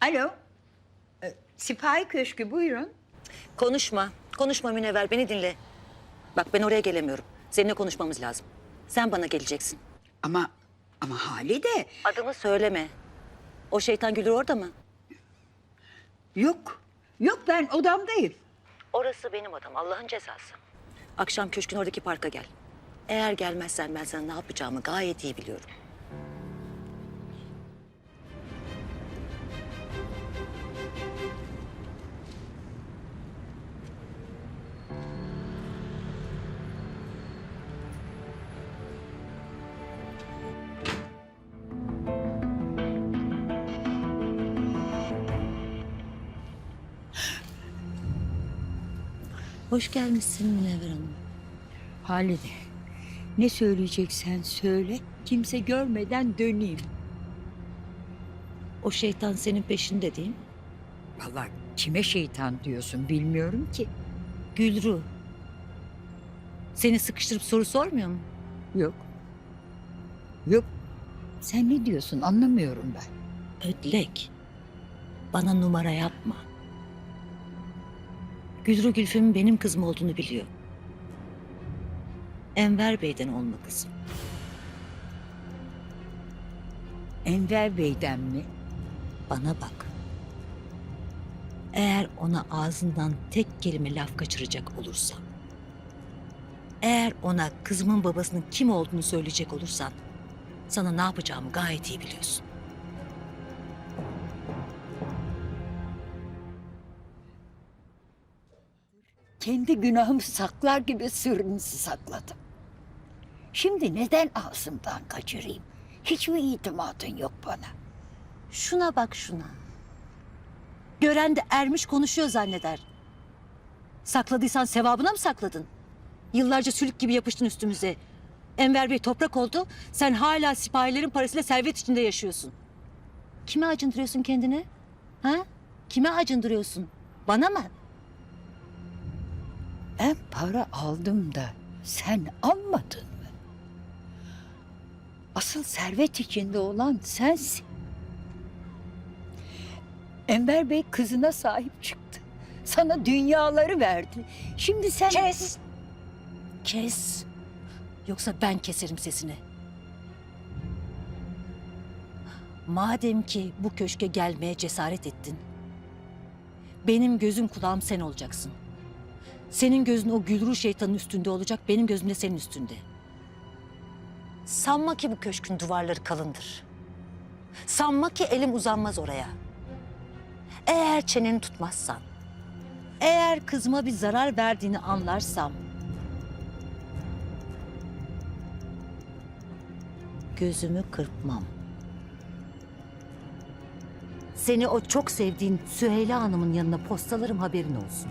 Alo. Ee, Sipahi Köşkü buyurun. Konuşma. Konuşma Münevver beni dinle. Bak ben oraya gelemiyorum. Seninle konuşmamız lazım. Sen bana geleceksin. Ama ama Halide Adımı söyleme. O şeytan Gülür orada mı? yok. Yok ben odamdayım. Orası benim odam. Allah'ın cezası. Akşam köşkün oradaki parka gel. Eğer gelmezsen ben sana ne yapacağımı gayet iyi biliyorum. Hoş gelmişsin Münevver Hanım. Halide ne söyleyeceksen söyle. Kimse görmeden döneyim. O şeytan senin peşinde değil mi? Vallahi kime şeytan diyorsun bilmiyorum ki. Gülru. Seni sıkıştırıp soru sormuyor mu? Yok. Yok. Sen ne diyorsun anlamıyorum ben. Ödlek. Bana numara yapma. Gülru Gülfem'in benim kızım olduğunu biliyor. Enver Bey'den olma kızım. Enver Bey'den mi? Bana bak. Eğer ona ağzından tek kelime laf kaçıracak olursam, eğer ona kızımın babasının kim olduğunu söyleyecek olursan, sana ne yapacağımı gayet iyi biliyorsun. Kendi günahımı saklar gibi sırrınızı sakladım. Şimdi neden ağzımdan kaçırayım? Hiç mi itimadın yok bana? Şuna bak şuna. Gören de ermiş konuşuyor zanneder. Sakladıysan sevabına mı sakladın? Yıllarca sülük gibi yapıştın üstümüze. Enver Bey toprak oldu. Sen hala sipahilerin parasıyla servet içinde yaşıyorsun. Kime acındırıyorsun kendini? Ha? Kime acındırıyorsun? Bana mı? Ben para aldım da sen almadın mı? Asıl servet içinde olan sensin. Enver Bey kızına sahip çıktı. Sana dünyaları verdi. Şimdi sen... Kes! Kes! Yoksa ben keserim sesini. Madem ki bu köşke gelmeye cesaret ettin. Benim gözüm kulağım sen olacaksın. Senin gözün o gülru şeytanın üstünde olacak, benim gözüm de senin üstünde. Sanma ki bu köşkün duvarları kalındır. Sanma ki elim uzanmaz oraya. Eğer çeneni tutmazsan, eğer kızıma bir zarar verdiğini anlarsam... Gözümü kırpmam. Seni o çok sevdiğin Süheyla Hanım'ın yanına postalarım haberin olsun.